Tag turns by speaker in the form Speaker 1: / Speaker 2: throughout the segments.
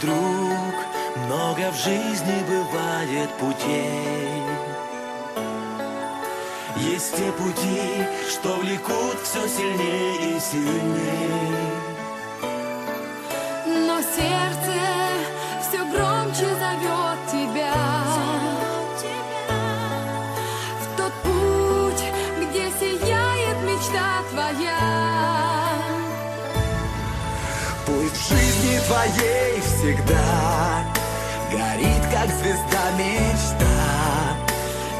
Speaker 1: Друг, много в жизни бывает путей. Есть те пути, что влекут все сильнее и сильнее.
Speaker 2: Но сердце все громче зовет тебя В тот путь, где сияет мечта твоя
Speaker 1: твоей всегда горит, как звезда мечта.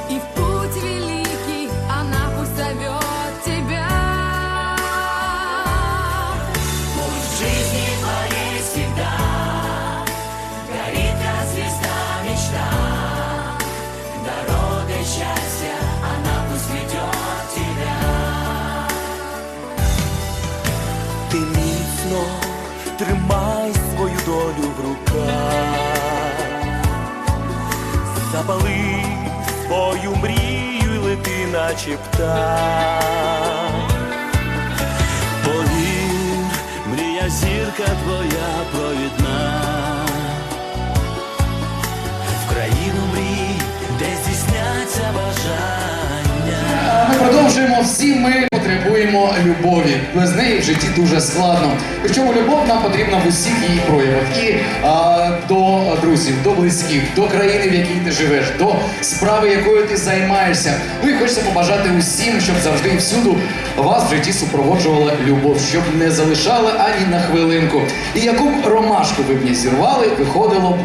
Speaker 2: И в путь великий она пусть зовет тебя
Speaker 1: Пусть в жизни твоей всегда горит, как звезда мечта. Дорогой счастья руках, запали свою мрію і лети, наче птах. Повір, мрія зірка твоя провідна.
Speaker 3: Ми продовжуємо. Всі ми потребуємо любові. Без неї в житті дуже складно. Причому любов нам потрібна в усіх її проявах. І а, до друзів, до близьких, до країни, в якій ти живеш, до справи, якою ти займаєшся. Ну і хочеться побажати усім, щоб завжди і всюду вас в житті супроводжувала любов, щоб не залишали ані на хвилинку. І яку б ромашку ви б не зірвали, виходило б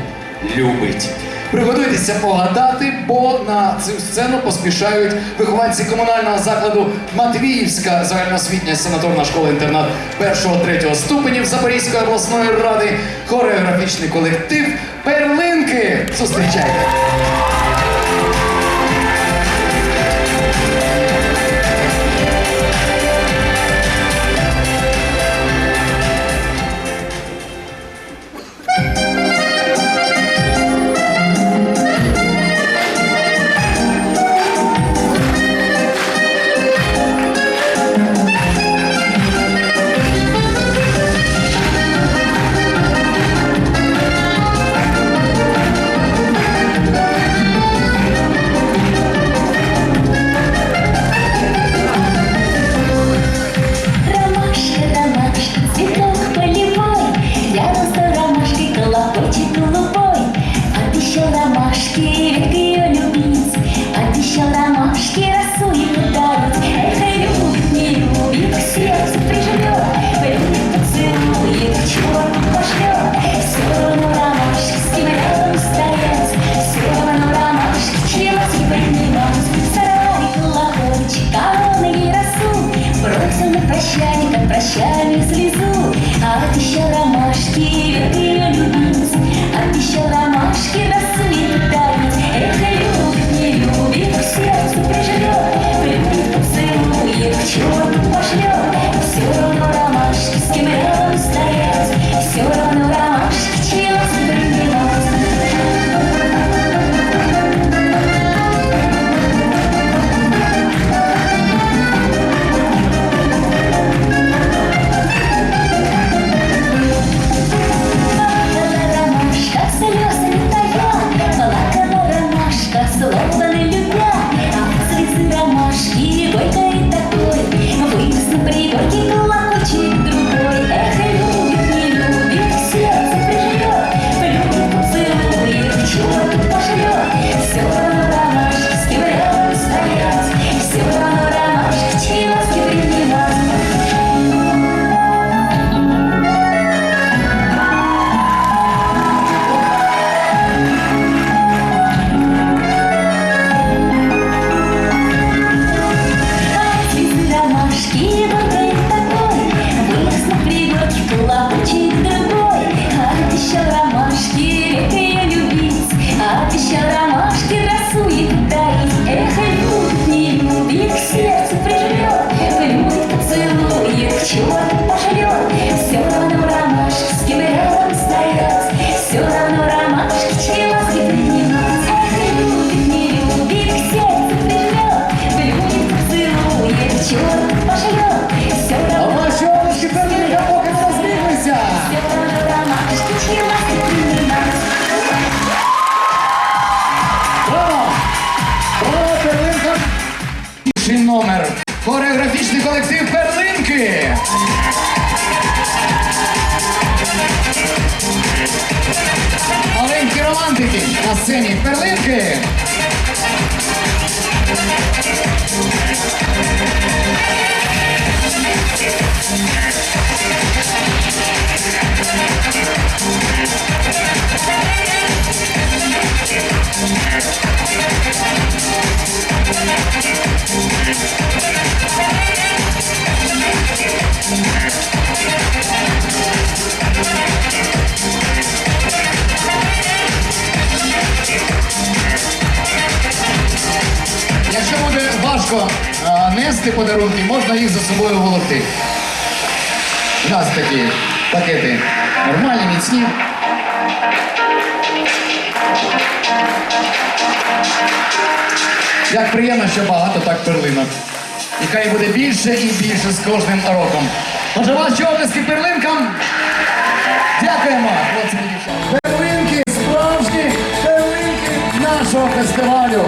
Speaker 3: любить. Приготуйтеся погадати, бо на цю сцену поспішають вихованці комунального закладу Матвіївська загальноосвітня санаторна школа-інтернат першого-третього ступенів Запорізької обласної ради, хореографічний колектив Перлинки. Зустрічайте!
Speaker 4: Романтики на сцені перлинки. Якщо важко нести подарунки, можна їх за собою волокти. У нас такі пакети нормальні, міцні. Як приємно, що багато так перлинок. І хай буде більше і більше з кожним роком. Отже, ваші облески перлинкам. Дякуємо, хлопці. Перлинки, справжні перлинки нашого фестивалю.